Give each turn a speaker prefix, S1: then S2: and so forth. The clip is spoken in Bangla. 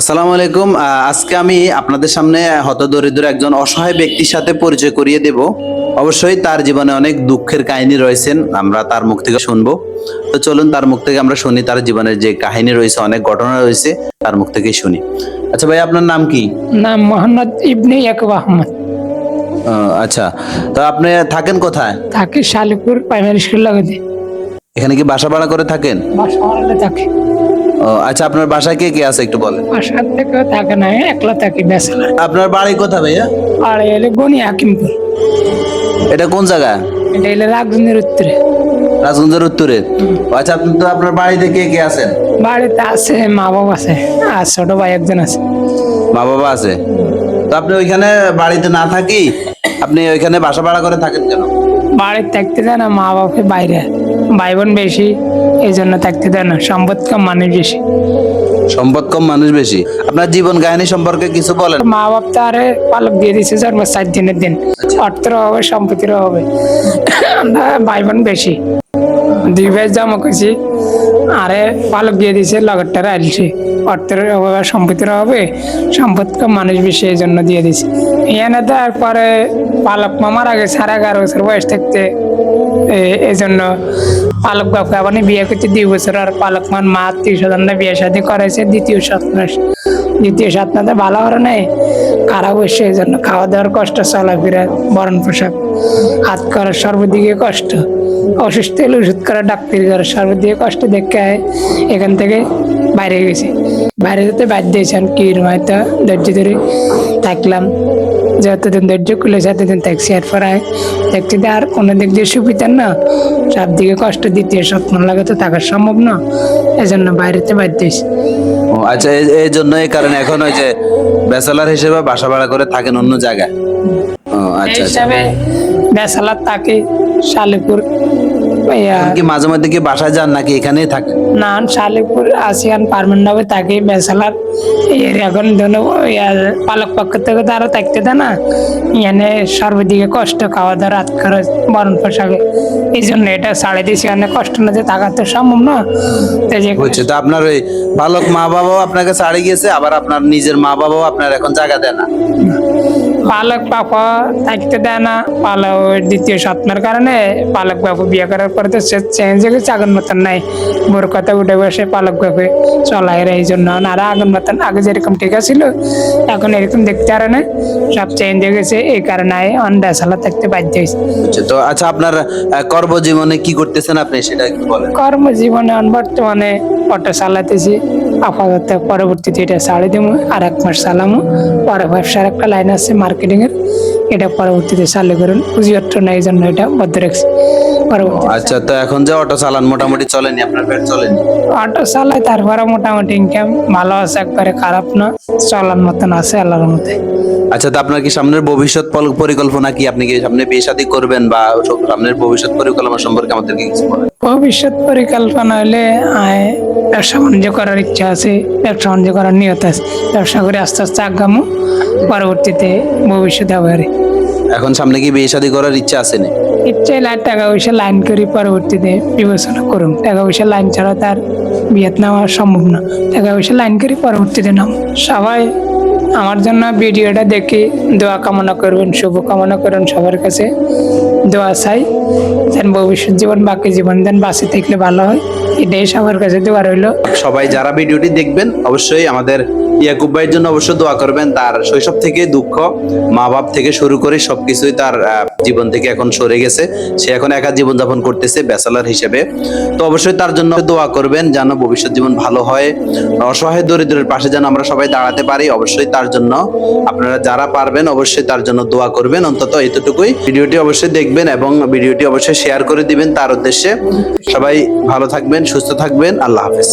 S1: আসসালামু আলাইকুম। আজকে আমি আপনাদের সামনে হতদরিদ্র একজন অসহায় ব্যক্তির সাথে পরিচয় করিয়ে দেব। অবশ্যই তার জীবনে অনেক দুঃখের কাহিনী রয়েছেন আমরা তার মুখ থেকে শুনব। তো চলুন তার মুখ থেকে আমরা শুনি তার জীবনের যে কাহিনী রয়েছে অনেক ঘটনা রয়েছে তার মুখ থেকে শুনি। আচ্ছা ভাই আপনার নাম কি?
S2: নাম মোহাম্মদ ইবনে ইয়াকুব আহমদ।
S1: আচ্ছা। তো আপনি থাকেন কোথায়?
S2: থাকে শালিপুর প্রাইমারি স্কুল লাগতে।
S1: এখানে কি বাসা ভাড়া করে থাকেন?
S2: বাসা ভাড়ালে থাকে।
S1: আচ্ছা আপনার বাসায় কে কে আছে একটু বলেন।
S2: বাসার থেকে থাকে না একলা থাকে বেসালা
S1: আপনার বাড়ি কোথায় ভাইয়া?
S2: আর এলে গনি হাকিমপুর।
S1: এটা কোন জায়গা?
S2: এটা এলে রাগজনের উত্তরে।
S1: রাজগঞ্জের উত্তরে? আচ্ছা আপনি তো আপনার বাড়িতে কে কে আছেন?
S2: বাড়িতে আছে মা বাবা আছে আর ছোট ভাই একজন আছে।
S1: মা বাবা আছে? তো আপনি ওইখানে বাড়িতে না থাকি আপনি ওইখানে বাসা ভাড়া করে থাকেন কেন?
S2: বাড়িতে থাকতে দেয় না মা বাবা বাইরে। ভাই বোন বেশি এই জন্য থাকতে দেয় না। সম্পদ কম মানুষ বেশি।
S1: সম্পদ কম মানুষ বেশি। আপনার জীবন কাহিনী সম্পর্কে কিছু বলেন।
S2: মা বাপ তো আরে পালক দিয়ে দিছে জন্ম সাত দিনের দিন। অর্থেরও হবে সম্পত্তিরও হবে আমরা ভাই বোন বেশি। দুই ভাই জমা করছি আরে পালক দিয়ে দিছে লগরটারে আলছে অর্থের অভাবে সম্পত্তির হবে সম্পদ কম মানুষ বেশি এই জন্য দিয়ে দিছে। এখানে তারপরে পালক মামার আগে সাড়ে এগারো বছর বয়স থাকতে এই জন্য পালক বাপকে আবার বিয়ে করতে দুই বছর, আর পালক মান মা আত্মীয় স্বজন বিয়ে শাদী করেছে দ্বিতীয় স্বপ্ন দ্বিতীয় স্বপ্নতে ভালো হরে নাই। খারাপ হচ্ছে এই জন্য খাওয়া দাওয়ার কষ্ট, চলাফেরা, বরণ পোশাক, হাত করার সর্বদিকে কষ্ট, অসুস্থ হলে ওষুধ করা ডাক্তারি করার সর্বদিকে কষ্ট দেখে এখান থেকে বাইরে গেছি। বাইরে যেতে বাধ্য হয়েছেন কি হয়তো ধৈর্য ধরে থাকলাম। যতদিন ধৈর্য খুলে দিন থাকছি আর ফরায় যে আর কোনো দিক দিয়ে সুবিধা না। সব দিকে কষ্ট দ্বিতীয় স্বপ্ন লাগে তো থাকা সম্ভব না। এজন্য বাইরেতে বাধ্য
S1: আচ্ছা এই- জন্য এই কারণে এখন ওই যে ব্যাচেলার হিসেবে বাসা ভাড়া করে থাকেন অন্য জায়গায়? ও আচ্ছা আচ্ছা।
S2: হিসাবে বেসালার থাকে শালিপুর।
S1: কি মাঝে মধ্যে কি বাসায় যান নাকি এখানেই থাকেন
S2: না শালিপুর আসিয়ান পারমানেন্ট হবে থাকে বেসালার এখন ধরো পালক পক্ষ থেকে তো আরও থাকতে দেয় না। এখানে সর্বদিকে কষ্ট খাওয়া দাওয়া রাত খরচ বরণ পোশাকে এই জন্য এটা সাড়ে দিয়েছি এখানে কষ্ট না যে থাকা তো সম্ভব না।
S1: বুঝছি তো আপনার ওই বালক মা বাবাও আপনাকে ছাড়ে গিয়েছে আবার আপনার নিজের মা বাবাও আপনার এখন জায়গা দেয় না?
S2: পালক পাপা থাকতে দেয় না পালক দ্বিতীয় স্বপ্নের কারণে পালক বাবু বিয়ে করার পরে তো সে চেঞ্জ হয়ে গেছে আগের মতন নাই। বোর কথা উঠে বসে পালক বাবু চলাই রে এই জন্য। আর আগের মতন আগে যেরকম ঠিক ছিল এখন এরকম দেখতে পারে না সব চেঞ্জ হয়ে গেছে এই কারণে অন্ডাশালা থাকতে বাধ্য হয়েছে
S1: তো আচ্ছা আপনার কর্মজীবনে কি করতেছেন আপনি সেটা একটু বলেন।
S2: কর্মজীবনে বর্তমানে অটো চালাতেছি। আপাতত পরবর্তীতে এটা ছাড়ে দেবো আর এক মাস চালামো। পরে ব্যবসার একটা লাইন আছে মার্কেটিং এর এটা পরবর্তীতে চালু করুন। পুঁজি অর্থ নেই এই জন্য এটা বদ্ধ রাখছি। পরবর্তী
S1: আচ্ছা তো এখন যে অটো চালান মোটামুটি চলেনি আপনার পেট চলেনি?
S2: অটো চালাই তারপরে মোটামুটি ইনকাম ভালো আছে একবারে খারাপ না। চলার মতন আছে আল্লাহর মতে
S1: আচ্ছা তো আপনার কি সামনের ভবিষ্যৎ পরিকল্পনা কি? আপনি কি সামনে বিয়ে শাদী করবেন বা সামনের ভবিষ্যৎ পরিকল্পনা সম্পর্কে আমাদেরকে কিছু বলেন?
S2: ভবিষ্যৎ পরিকল্পনা হলে আয়, ব্যবসা বাণিজ্য করার ইচ্ছা আছে ব্যবসা বাণিজ্য করার নিয়ত আছে। ব্যবসা করে আস্তে আস্তে আগামো পরবর্তীতে ভবিষ্যতে হবে।
S1: এখন সামনে কি বিয়ে শাদী করার ইচ্ছা আছে না
S2: ইচ্ছে লাইন টাকা পয়সা লাইন করি পরবর্তীতে বিবেচনা করুন। টাকা পয়সা লাইন ছাড়া তার বিয়েত নেওয়া সম্ভব না। টাকা পয়সা লাইন করি পরবর্তীতে নাম সবাই আমার জন্য ভিডিওটা দেখে দোয়া কামনা করবেন শুভ কামনা করুন সবার কাছে। দোয়া চাই যেন ভবিষ্যৎ জীবন বাকি জীবন যেন বাঁচে থাকলে ভালো হয়। এটাই সবার কাছে দোয়া রইল।
S1: সবাই যারা ভিডিওটি দেখবেন অবশ্যই আমাদের ইয়াকুব ভাইয়ের জন্য অবশ্যই দোয়া করবেন, তার শৈশব থেকে দুঃখ মা বাপ থেকে শুরু করে সবকিছুই তার জীবন থেকে এখন সরে গেছে। সে এখন একা জীবন যাপন করতেছে ব্যাচেলার হিসেবে। তো অবশ্যই তার জন্য দোয়া করবেন যেন ভবিষ্যৎ জীবন ভালো হয়। অসহায় দরিদ্রের পাশে যেন আমরা সবাই দাঁড়াতে পারি, অবশ্যই তার জন্য। আপনারা যারা পারবেন অবশ্যই তার জন্য দোয়া করবেন, অন্তত এতটুকুই। ভিডিওটি অবশ্যই দেখবেন এবং ভিডিওটি অবশ্যই শেয়ার করে দিবেন তার উদ্দেশ্যে। সবাই ভালো থাকবেন, সুস্থ থাকবেন, আল্লাহ হাফেজ।